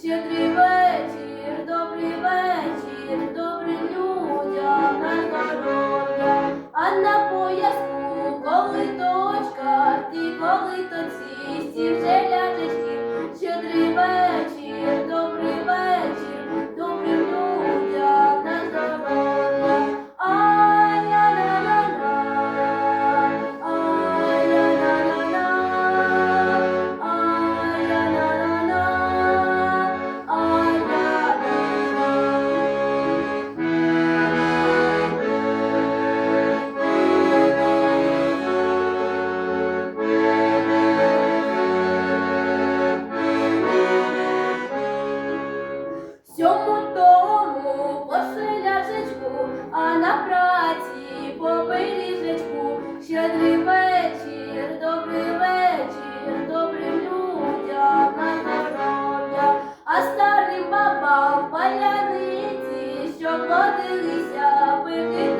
щедрива. на праці, попий ліжечку, щедрий вечір, добрий вечір, добрим людям на здоров'я, а старим бабам паляниці, що плодилися, пики.